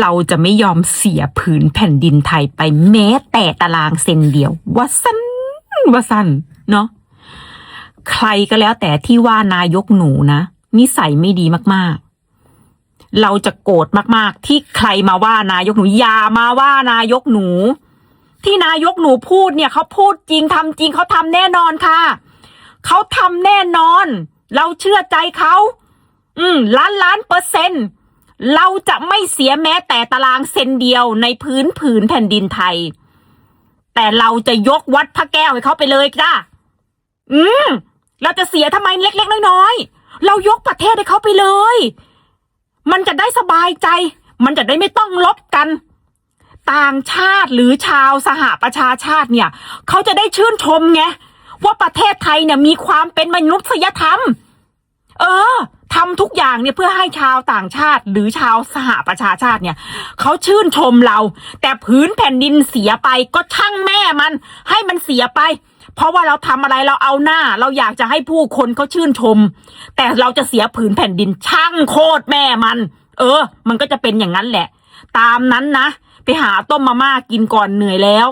เราจะไม่ยอมเสียผืนแผ่นดินไทยไปแม้แต่ตารางเซนเดียวว่าสั้นว่าสั้นเนาะใครก็แล้วแต่ที่ว่านายกหนูนะ นิสัยไม่ดีมากๆ เราจะโกรธมากๆ ที่ใครมาว่านายกหนูอย่ามาว่านายกหนู ที่นายกหนูพูดเนี่ยเขาพูดจริงทำจริงเขาทำแน่นอนค่ะเขาทำแน่นอน เราเชื่อใจเขา อืมล้านล้านเปอร์เซ็นต์ เราจะไม่เสียแม้แต่ตารางเซนเดียวในพื้นผืนแผ่นดินไทย แต่เราจะยกวัดพระแก้วให้เขาไปเลยจ้าอืม เราจะเสียทำไมเล็กๆน้อยๆ เรายกประเทศให้เขาไปเลย มันจะได้สบายใจ มันจะได้ไม่ต้องลบกัน ต่างชาติหรือชาวสหประชาชาติเนี่ย เขาจะได้ชื่นชมไงว่าประเทศไทยเนี่ยมีความเป็นมนุษยธรรม เออ ทำทุกอย่างเนี่ยเพื่อให้ชาวต่างชาติหรือชาวสหประชาชาติเนี่ยเขาชื่นชมเรา แต่พื้นแผ่นดินเสียไปก็ช่างแม่มัน ให้มันเสียไป เพราะว่าเราทำอะไรเราเอาหน้า เราอยากจะให้ผู้คนเขาชื่นชม แต่เราจะเสียผืนแผ่นดินช่างโคตรแม่มัน เออ มันก็จะเป็นอย่างนั้นแหละ ตามนั้นนะ ไปหาต้มมาม่ากินก่อนเหนื่อยแล้ว